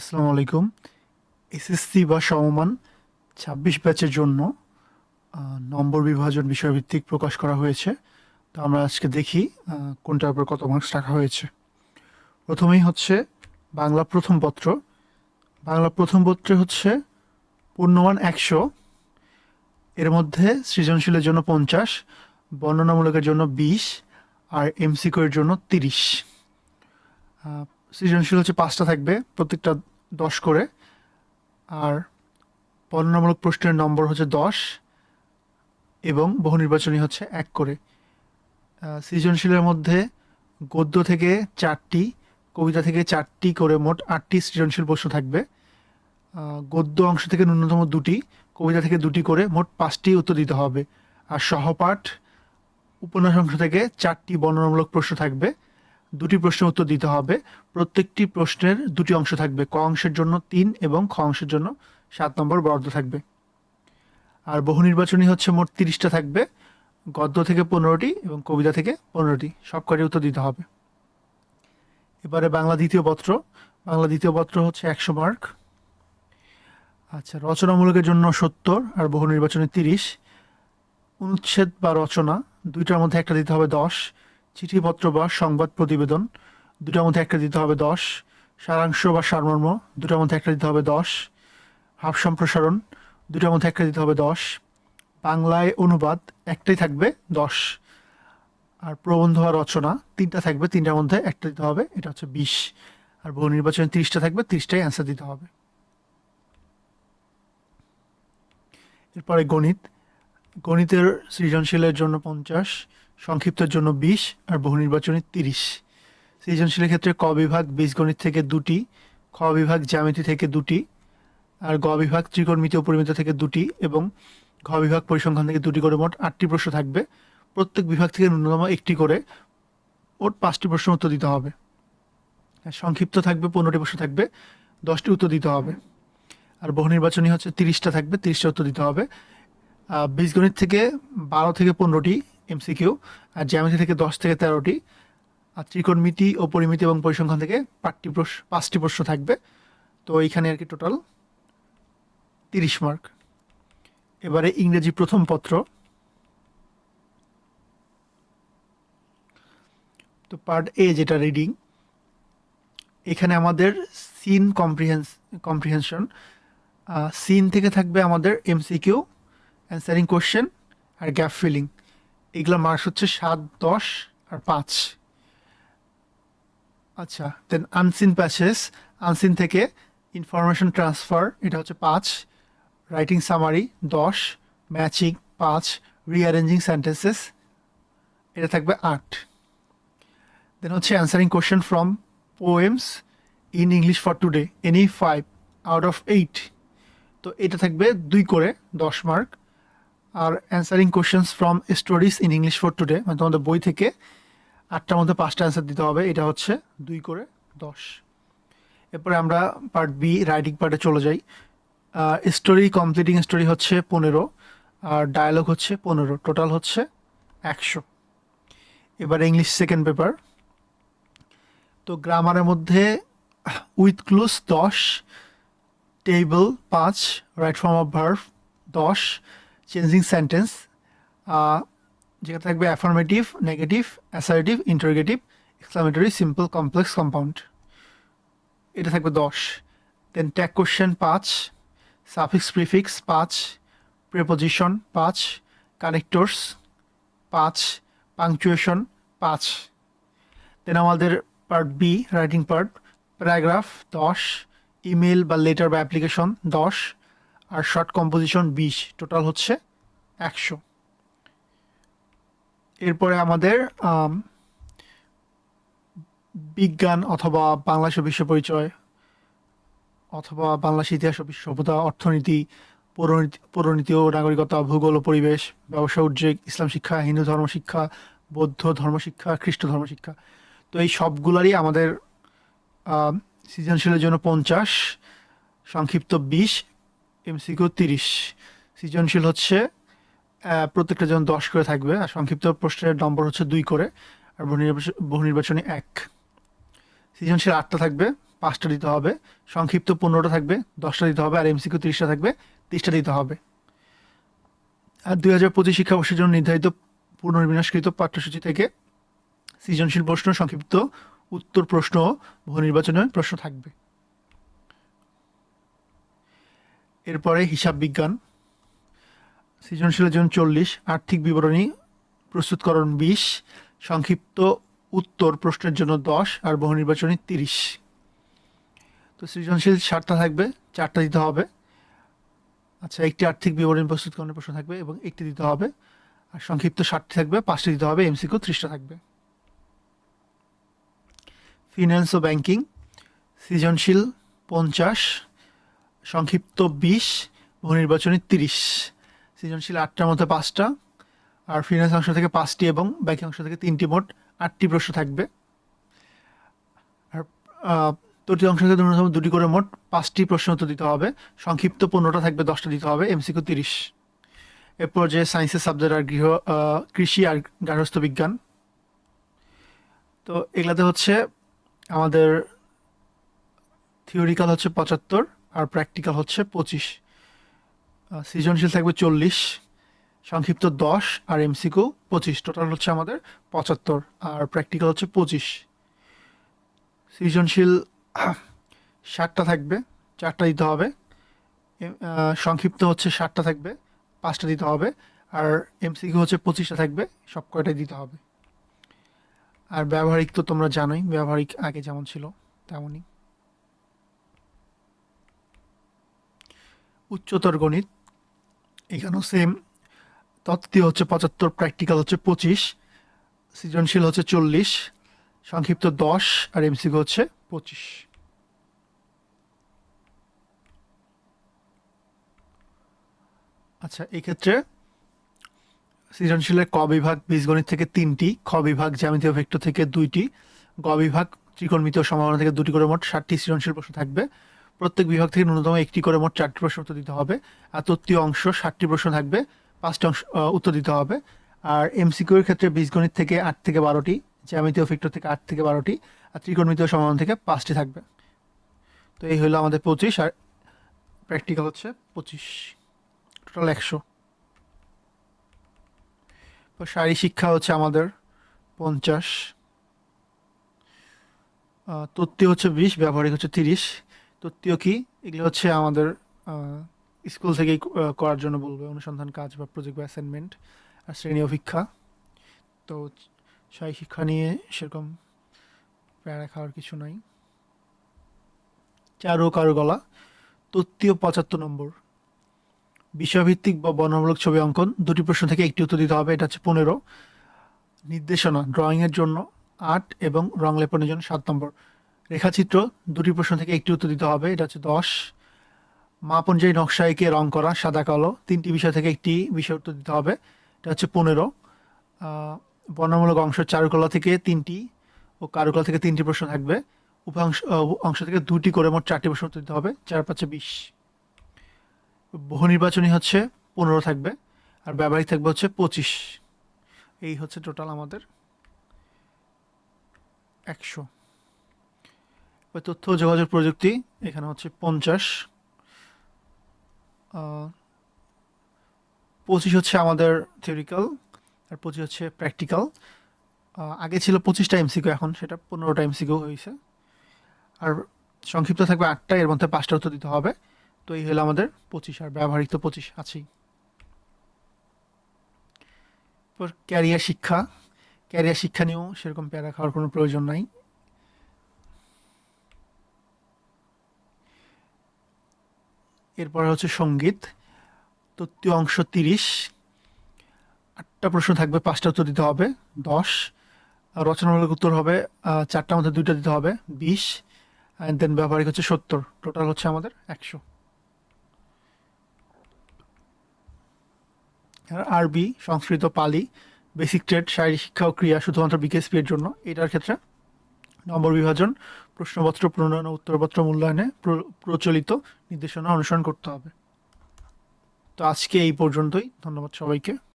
আসসালামু আলাইকুম। এসএসসি বা সমমান ছাব্বিশ ব্যাচের জন্য নম্বর বিভাজন বিষয়ভিত্তিক প্রকাশ করা হয়েছে। তো আমরা আজকে দেখি কোনটার উপর কত মার্কস রাখা হয়েছে। প্রথমেই হচ্ছে বাংলা প্রথম পত্র। বাংলা প্রথম পত্রে হচ্ছে পূর্ণমান একশো, এর মধ্যে সৃজনশীলের জন্য পঞ্চাশ, বর্ণনামূলকের জন্য বিশ, আর এমসিকিউর জন্য তিরিশ। সৃজনশীল হচ্ছে পাঁচটা থাকবে, প্রত্যেকটা দশ করে। আর বর্ণনামূলক প্রশ্নের নম্বর হচ্ছে দশ এবং বহু নির্বাচনী হচ্ছে এক করে। সৃজনশীলের মধ্যে গদ্য থেকে চারটি, কবিতা থেকে চারটি করে মোট আটটি সৃজনশীল প্রশ্ন থাকবে। গদ্য অংশ থেকে ন্যূনতম দুটি, কবিতা থেকে দুটি করে মোট পাঁচটি উত্তর দিতে হবে। আর সহপাঠ উপন্যাস অংশ থেকে চারটি বর্ণনামূলক প্রশ্ন থাকবে। দুটি প্রশ্নের উত্তর দিতে হবে। প্রত্যেকটি প্রশ্নের দুটি অংশ থাকবে। ক অংশের জন্য তিন এবং খ অংশের জন্য সাত নম্বর বরাদ্দ থাকবে। আর বহু নির্বাচনী হচ্ছে মোট তিরিশটা থাকবে। গদ্য থেকে পনেরোটি এবং কবিতা থেকে পনেরোটি। সব কটি উত্তর দিতে হবে। এবারে বাংলা দ্বিতীয় পত্র। বাংলা দ্বিতীয় পত্র হচ্ছে একশো মার্ক। আচ্ছা রচনামূলকের জন্য সত্তর আর বহু নির্বাচনে তিরিশ। অনুচ্ছেদ বা রচনা, দুইটার মধ্যে একটা দিতে হবে দশ। চিঠিপত্র বা সংবাদ প্রতিবেদন, দুটার মধ্যে একটা দিতে হবে দশ। সারাংশ বা সারমর্ম, দুটার মধ্যে একটা দিতে হবে দশ। হাফ সম্প্রসারণ, দুটার মধ্যে একটা দিতে হবে দশ। বাংলায় অনুবাদ, একটাই থাকবে দশ। আর প্রবন্ধ বা রচনা, তিনটা থাকবে, তিনটার মধ্যে একটা দিতে হবে, এটা হচ্ছে বিশ। আর বহু নির্বাচনে তিরিশটা থাকবে, তিরিশটাই অ্যান্সার দিতে হবে। এরপরে গণিত। গণিতের সৃজনশীলের জন্য পঞ্চাশ সংক্ষিপ্তের জন্য বিশ আর বহু নির্বাচনী তিরিশ। সৃজনশীলের ক্ষেত্রে ক বিভাগ বীজগণিত থেকে দুটি, খ বিভাগ জ্যামিতি থেকে দুটি, আর গ বিভাগ ত্রিকোণমিতি ও পরিমিত থেকে দুটি এবং ঘ বিভাগ পরিসংখ্যান থেকে দুটি করে মোট আটটি প্রশ্ন থাকবে। প্রত্যেক বিভাগ থেকে ন্যূনতম একটি করে মোট পাঁচটি প্রশ্ন উত্তর দিতে হবে। আর সংক্ষিপ্ত থাকবে, পনেরোটি প্রশ্ন থাকবে, দশটি উত্তর দিতে হবে। আর বহু নির্বাচনী হচ্ছে তিরিশটা থাকবে, তিরিশটা উত্তর দিতে হবে। বীজগণিত থেকে বারো থেকে পনেরোটি এমসিকিউ আর জ্যামিতি থেকে দশ থেকে তেরোটি। আর ত্রিকোণমিতি ও পরিমিতি এবং পরিসংখ্যান থেকে পাঁচটি প্রশ্ন পাঁচটি প্রশ্ন থাকবে। তো এইখানে আর কি টোটাল তিরিশ মার্ক এবারে ইংরেজি প্রথম পত্র। তো পার্ট এ যেটা রিডিং এখানে আমাদের সিন কম্প্রিহেন্স কম্প্রিহেনশন সিন থেকে থাকবে আমাদের এমসিকিউ অ্যান্সারিং কোশ্চেন আর গ্যাপ ফিলিং এগুলো মার্কস হচ্ছে সাত, দশ আর পাঁচ। আচ্ছা দেন আনসিন প্যাসেস আনসিন থেকে ইনফরমেশন ট্রান্সফার এটা হচ্ছে পাঁচ। রাইটিং সামারি দশ। ম্যাচিং পাঁচ। রিঅ্যারেঞ্জিং সেন্টেন্সেস এটা থাকবে আট। দেন হচ্ছে answering question from poems in English for today any five out of eight তো এটা থাকবে দুই করে, দশ mark R answering questions from stories in English for today মানে তোমাদের বই থেকে আটটার মধ্যে পাঁচটা অ্যান্সার দিতে হবে, এটা হচ্ছে দুই করে দশ। এরপরে আমরা পার্ট বি রাইটিং পার্টে চলে যাই। স্টোরি কমপ্লিটিং স্টোরি হচ্ছে পনেরো, আর ডায়ালগ হচ্ছে পনেরো টোটাল হচ্ছে একশো। এবার ইংলিশ সেকেন্ড পেপার তো গ্রামারের মধ্যে উইথ ক্লোজ দশ টেবল পাঁচ রাইট ফর্ম অফ ভার্ভ দশ চেঞ্জিং সেন্টেন্স যেটা থাকবে affirmative negative assertive interrogative exclamatory simple complex compound এটা থাকবে দশ। দেন ট্যাগ কোশ্চেন পাঁচ সাফিক্স প্রিফিক্স পাঁচ প্রেপোজিশন পাঁচ কানেক্টরস পাঁচ পাংচুয়েশন পাঁচ। দেন আমাদের part B writing part paragraph দশ ইমেল বা লেটার বা অ্যাপ্লিকেশন দশ, আর শর্ট কম্পোজিশন বিশ। টোটাল হচ্ছে একশো। এরপরে আমাদের বিজ্ঞান অথবা বাংলাদেশ বিশ্ব পরিচয় অথবা বাংলাদেশ ইতিহাস ও বিশ্ব সভ্যতা, অর্থনীতি, পৌরনীতি ও নাগরিকতা, ভূগোল ও পরিবেশ, ব্যবসা, উদ্যোগ, ইসলাম শিক্ষা, হিন্দু ধর্ম শিক্ষা, বৌদ্ধ ধর্ম শিক্ষা, খ্রিস্ট ধর্ম শিক্ষা। তো এই সবগুলারই আমাদের সৃজনশীলের জন্য পঞ্চাশ, সংক্ষিপ্ত বিশ, এমসিকিউ তিরিশ। সৃজনশীল হচ্ছে প্রত্যেকটা জন দশ করে থাকবে। আর সংক্ষিপ্ত প্রশ্নের নম্বর হচ্ছে দুই করে। আর বহু নির্বাচন বহু নির্বাচনী এক। সৃজনশীল আটটা থাকবে, পাঁচটা দিতে হবে। সংক্ষিপ্ত পনেরোটা থাকবে, দশটা দিতে হবে। আর এমসিকিউ তিরিশটা থাকবে, তিরিশটা দিতে হবে। আর দুই হাজার পঁচিশ শিক্ষাবর্ষের জন্য নির্ধারিত পুনর্বিন্যাসকৃত পাঠ্যসূচি থেকে সৃজনশীল প্রশ্ন, সংক্ষিপ্ত উত্তর প্রশ্ন বহু নির্বাচনের প্রশ্ন থাকবে। এরপরে হিসাব বিজ্ঞান। সৃজনশীলের জন্য চল্লিশ, আর্থিক বিবরণী প্রস্তুতকরণ বিশ, সংক্ষিপ্ত উত্তর প্রশ্নের জন্য দশ আর বহু নির্বাচনী তিরিশ। তো সৃজনশীল সাতটা থাকবে, চারটা দিতে হবে। আচ্ছা একটি আর্থিক বিবরণী প্রস্তুতকরণের প্রশ্ন থাকবে এবং একটি দিতে হবে। আর সংক্ষিপ্ত ষাটটি থাকবে, পাঁচটি দিতে হবে, এমসিকিউ ত্রিশটা থাকবে। ফিন্যান্স ও ব্যাংকিং, সৃজনশীল পঞ্চাশ, সংক্ষিপ্ত বিশ, বহু নির্বাচনী তিরিশ। সৃজনশীল আটটার মধ্যে পাঁচটা, আর ফিনান্স অংশ থেকে পাঁচটি এবং ব্যাংকিং অংশ থেকে তিনটি মোট আটটি প্রশ্ন থাকবে। আর প্রতি অংশ থেকে ন্যূনতম দুটি করে মোট পাঁচটি প্রশ্ন উত্তর দিতে হবে। সংক্ষিপ্ত পনেরোটা থাকবে, দশটা দিতে হবে এমসিকিউ তিরিশ। এরপর যে সায়েন্সের সাবজেক্ট আর গৃহ কৃষি আর গার্হস্থ্য বিজ্ঞান। তো এগুলাতে হচ্ছে আমাদের থিওরিক্যাল হচ্ছে পঁচাত্তর, আর প্র্যাকটিক্যাল হচ্ছে পঁচিশ। সৃজনশীল থাকবে চল্লিশ, সংক্ষিপ্ত দশ আর এমসিকিউ পঁচিশ। টোটাল হচ্ছে আমাদের পঁচাত্তর আর প্র্যাকটিক্যাল হচ্ছে পঁচিশ। সৃজনশীল ষাটটা থাকবে, চারটা দিতে হবে। সংক্ষিপ্ত হচ্ছে ষাটটা থাকবে, পাঁচটা দিতে হবে। আর এমসিকিউ হচ্ছে পঁচিশটা থাকবে, সব কয়টাই দিতে হবে। আর ব্যবহারিক তো তোমরা জানোই, ব্যবহারিক আগে যেমন ছিল তেমনই। উচ্চতর গণিত এখানেও সেম তত্ত্বীয় হচ্ছে পঁচাত্তর প্র্যাকটিক্যাল হচ্ছে পঁচিশ, সৃজনশীল হচ্ছে চল্লিশ, সংক্ষিপ্ত দশ আর এমসিকিউ হচ্ছে পঁচিশ। আচ্ছা এই ক্ষেত্রে সৃজনশীলের ক বিভাগ বীজগণিত থেকে তিনটি, খ বিভাগ জ্যামিতীয় ভেক্টর থেকে দুইটি, গ বিভাগ ত্রিকোণমিতীয় সম্ভাবনা থেকে দুটি করে মোট ষাটটি সৃজনশীল প্রশ্ন থাকবে। প্রত্যেক বিভাগ থেকে ন্যূনতম একটি করে মোট চারটি প্রশ্ন উত্তর দিতে হবে। আর তত্ত্বীয় অংশ ষাটটি প্রশ্ন থাকবে পাঁচটি অংশ উত্তর দিতে হবে। আর এমসিকিউ এর ক্ষেত্রে বীজগণিত থেকে আট থেকে বারোটি জ্যামিতীয় ভেক্টর থেকে আট থেকে বারোটি আর ত্রিকোণমিতীয় সম্ভাবনা থেকে পাঁচটি থাকবে। তো এই হলো আমাদের পঁচিশ আর প্র্যাকটিক্যাল হচ্ছে পঁচিশ। টোটাল একশো। শারীরিক শিক্ষা হচ্ছে আমাদের পঞ্চাশ। আহ, তত্ত্বীয় হচ্ছে বিশ ব্যবহারিক হচ্ছে তিরিশ। তত্ত্বীয় কি? এগুলো হচ্ছে আমাদের স্কুল থেকেই করার জন্য বলবে। অনুসন্ধান কাজ বা প্রজেক্ট বা অ্যাসাইনমেন্ট আর শ্রেণি অভিক্ষা তো শারীরিক শিক্ষা নিয়ে সেরকম প্যারা খাওয়ার কিছু নাই। চারু কারুকলা তত্ত্বীয় পঁচাত্তর নম্বর। বিষয়ভিত্তিক বা বর্ণমূলক ছবি অঙ্কন। দুটি প্রশ্ন থেকে একটি উত্তর দিতে হবে। এটা হচ্ছে পনেরো। নির্দেশনা ড্রয়িংয়ের জন্য আট এবং রং লেপনের জন্য সাত নম্বর। রেখাচিত্র দুটি প্রশ্ন থেকে একটি উত্তর দিতে হবে। এটা হচ্ছে দশ। মাপ অনুযায়ী নকশা এঁকে রং করা, সাদা, কালো, তিনটি বিষয় থেকে একটি বিষয় উত্তর দিতে হবে। এটা হচ্ছে পনেরো। বর্ণমূলক অংশ চারুকলা থেকে তিনটি ও কারুকলা থেকে তিনটি প্রশ্ন থাকবে। উপাংশ অংশ থেকে দুটি করে মোট চারটি প্রশ্ন উত্তর দিতে হবে। চার, পাঁচে, বিশ। বহু নির্বাচনী হচ্ছে পনেরো থাকবে আর ব্যবহারিক থাকবে হচ্ছে পঁচিশ। এই হচ্ছে টোটাল আমাদের একশো। এবার তথ্য যোগাযোগ প্রযুক্তি, এখানে হচ্ছে পঞ্চাশ। পঁচিশ হচ্ছে আমাদের থিওরিক্যাল আর পঁচিশ হচ্ছে প্র্যাকটিক্যাল আগে ছিল পঁচিশটা এমসিকিউ এখন সেটা পনেরোটা এমসিকিউ হয়েছে। আর সংক্ষিপ্ত থাকবে আটটা, এর মধ্যে পাঁচটা উত্তর দিতে হবে। তো এই হলো আমাদের পঁচিশ, আর ব্যবহারিক তো পঁচিশ আছেই। ক্যারিয়ার শিক্ষা। ক্যারিয়ার শিক্ষা নিয়েও সেরকম প্যারা খাওয়ার কোনো প্রয়োজন নাই। এরপরে হচ্ছে সংগীত। তৃতীয় অংশ তিরিশ। আটটা প্রশ্ন থাকবে, পাঁচটা উত্তর দিতে হবে, দশ। রচনামূলক উত্তর হবে চারটার মধ্যে দুইটা দিতে হবে, বিশ। অ্যান্ড দেন ব্যবহারিক হচ্ছে সত্তর। টোটাল হচ্ছে আমাদের একশো। আরবি, সংস্কৃত, পালি বেসিক ট্রেড শারীরিক শিক্ষা ও ক্রিয়া শুধুমাত্র বিকেএসপি এর জন্য। এটার ক্ষেত্রে নম্বর বিভাজন প্রশ্নপত্র প্রণয়ন ও উত্তরপত্র মূল্যায়নে প্র- প্রচলিত নির্দেশনা অনুসরণ করতে হবে। তো আজকে এই পর্যন্তই। ধন্যবাদ সবাইকে।